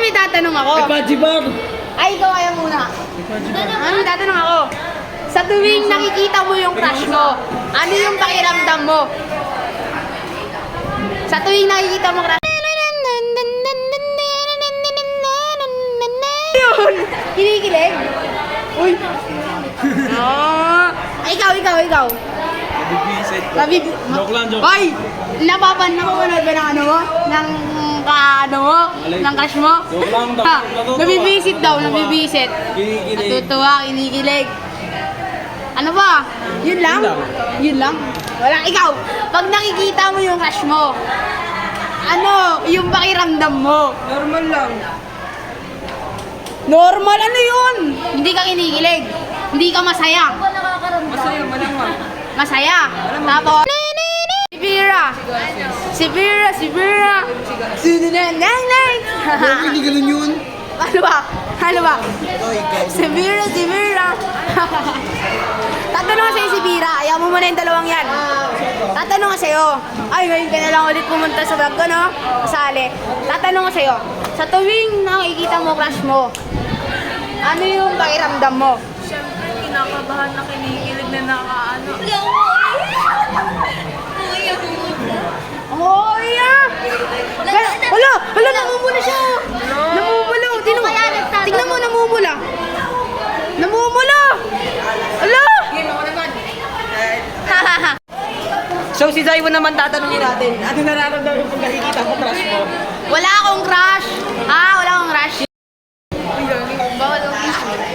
may tatanong ako. Paji Bob! Ay, ikaw kaya muna. Ano, may tatanong ako. Sa tuwing nakikita mo yung crush mo, ano yung pakiramdam mo? Sa tuwing nakikita mo crush yun? Kinikilig? Uy. Ah. Ay, ikaw, ikaw, ikaw. Nabibisit ko. Sabi, Joke lang, joke. Hoy! Napapan na ba ng ano mo? Ng kaano mo? Ng crush mo? Joke lang, Ha, natutuwa. nabibisit daw, nabibisit. Kinikilig. Natutuwa, kinikilig. Ano ba? Yun lang? Yun lang. Yun lang? Wala, ikaw, pag nakikita mo yung crush mo, ano yung pakiramdam mo? Normal lang. Normal, ano yun? Hindi ka kinikilig. Hindi ka masaya. Masaya, malamang. Masaya. Tapos, si Vera. Si Vera, si Vera. Sununananay. Hindi ganun yun. Ano ba? Ano ba? Si Vera, si Vera. Tatanong sa'yo si Vera. Ayaw mo muna yung dalawang yan. Tatanong sa'yo. Ay, ngayon ka na lang ulit pumunta sa vlog ko, no? Kasali. Tatanong sa'yo. Sa tuwing nakikita mo crush mo, ano yung pakiramdam mo? Kinakabahan na kinikilig na nakaano. Oh, yeah! Pero, hala! Hala, namumula siya! Namumula! Tingnan mo, tingnan mo, namumula! Namumula! Hala! So si Zaiwo naman tatanungin natin, ano nararamdaman pag nakikita mo crush mo? Wala akong crush! Ah, wala akong crush. Bawal ang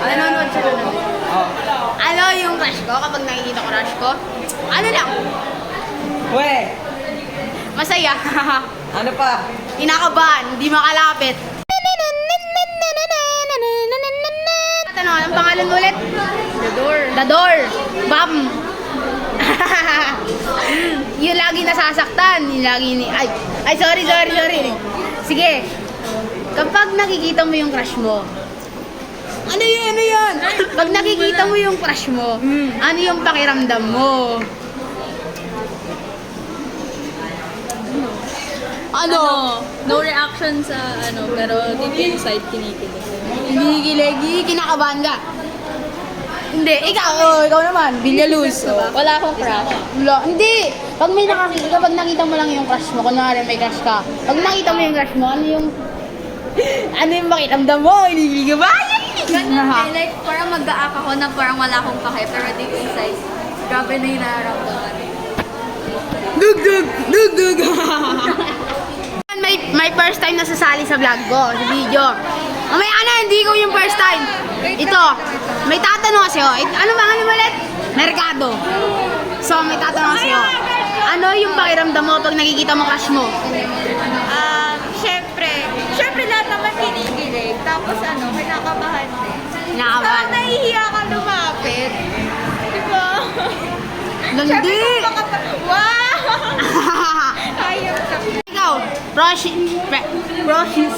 Nanonood siya nanonood. Ano yung crush ko kapag nakikita ko crush ko? Ano lang? We, Masaya. ano pa? Inakabahan, hindi makalapit. Ano, anong pangalan mo ulit? The Door. The Door. Bam. yung lagi nasasaktan. Yung lagi ni... Ay, ay sorry, sorry, sorry. Sige. Kapag nakikita mo yung crush mo, ano yun, ano yun? Pag nakikita mo yung crush mo, ano yung pakiramdam mo? Ano? No reaction sa ano, pero deep inside kinikilig. Kinikilig, kinakabahan ka. Hindi, ikaw, oh, ikaw naman, Villaluz. Oh. Wala akong crush. Wala, hindi. Pag may nakakita, kapag nakita mo lang yung crush mo, kunwari may crush ka, pag nakita mo yung crush mo, ano yung, ano yung pakiramdam mo? Kinikilig ka ba? Ganun eh, like parang mag-aak ako na parang wala akong pake, pero deep inside, grabe na yung nararamdaman. Dug, dug, dug, dug. may, may first time na sasali sa vlog ko, sa video. Mamaya na, hindi ko yung first time. Ito, may tatanong kasi oh. It- Ano ba, ano ulit? Merkado. So, may tatanong kasi oh. Ano yung pakiramdam mo pag nakikita mo crush mo? Um, syempre, syempre lahat naman kinikilig. Tapos ano, kinakabahan din. Nakabahan. nahihiya ka lumapit. Di ba? Hindi. Wow! Ayaw ka. Ikaw, Precious, Pre- Precious,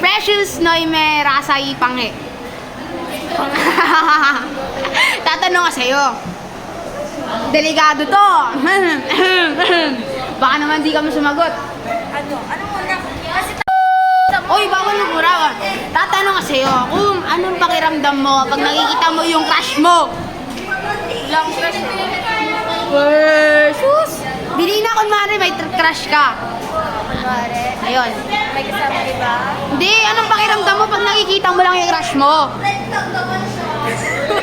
Precious Noime Rasay Pange. Tatanong ka sa'yo. Delikado to. Baka naman di ka mo sumagot. Ano? Ano muna? Kasi Uy, bawal mo burawan. Tatanong ka sa'yo kung anong pakiramdam mo pag nakikita mo yung crush mo. long crush. Versus. Bili na kunwari may crush ka. Kunwari, Ayun. may kasama iba. Hindi, anong pakiramdam mo pag nakikita mo lang yung crush mo?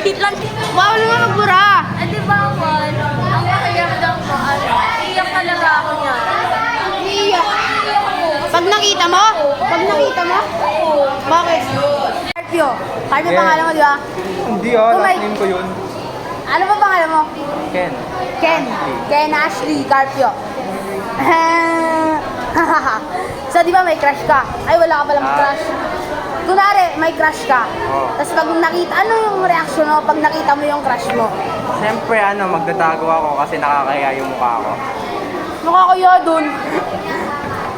Wait lang. Bawal mo magbura. Ah, di ba, Juan? Ang pakiramdam ko, ano, iyak talaga ako niya. Iiyak. Pag nakita mo? Pag nakita mo? Bakit? Carpio. Carpio pangalan mo, di ba? Hindi ah, Kung may- last name ko yun. Ano ba pangalan mo? Ken. Ken. Ken Ashley Carpio. So, di ba may crush ka? Ay, wala ka palang Ah. crush. Kunwari, may crush ka. Oo. Tapos pag nakita, ano yung reaction mo pag nakita mo yung crush mo? Siyempre ano, magdadago ako kasi nakakaya yung mukha ko. Nakakaya dun.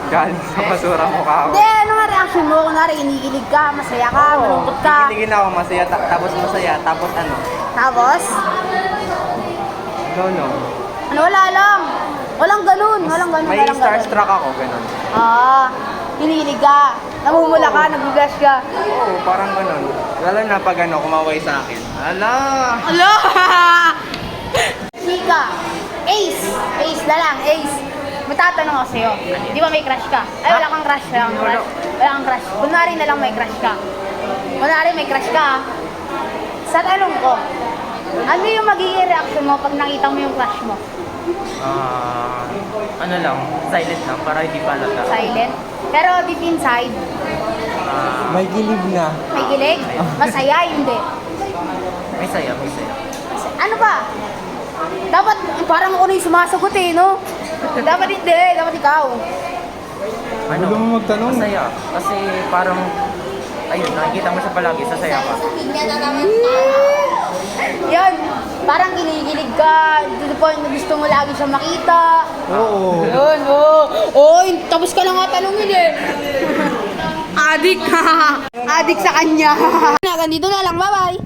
Galing sa basura mukha ko. Hindi, ano nga reaction mo? Kunwari, inikilig ka, masaya ka, malungkot ka. Kikiligin ako, masaya, ta- tapos masaya, tapos ano, Tapos, no, no. ano, wala lang. Walang ganun, walang ganun, May walang ganun. starstruck ako, ganun. Ah, kinikilig ka, namumula ka, nag-blush ka. Oo, parang ganun. Lalo na pag ano, kumaway sa akin. Ala! Alo! Chika, Ace, Ace na lang, Ace. Matatanong ako sa'yo, di ba may crush ka? Ay, wala kang crush, wala kang crush. Wala kang crush. Kunwari na lang may crush ka. Kunwari may crush ka, ah. sa tanong ko, ano yung magiging reaction mo pag nakita mo yung crush mo? Ah, ano lang, silent lang para hindi palata. Silent? Pero deep inside, Ah, May gilib na. may kilig? Masaya, hindi. may saya, may saya. Ano ba? Dapat parang ako na yung sumasagot eh, no? Dapat hindi, dapat ikaw. Ano? Huwag mo magtanong. Masaya. Kasi parang, ayun, nakikita mo siya palagi, sasaya ka. Yan, parang kinikilig ka, to the point na gusto mo lagi siya makita. Oo. Yun, oo. Oh. Oy, tapos ka na nga tanongin eh. Adik ka. Adik sa kanya. Ganito na lang, bye-bye.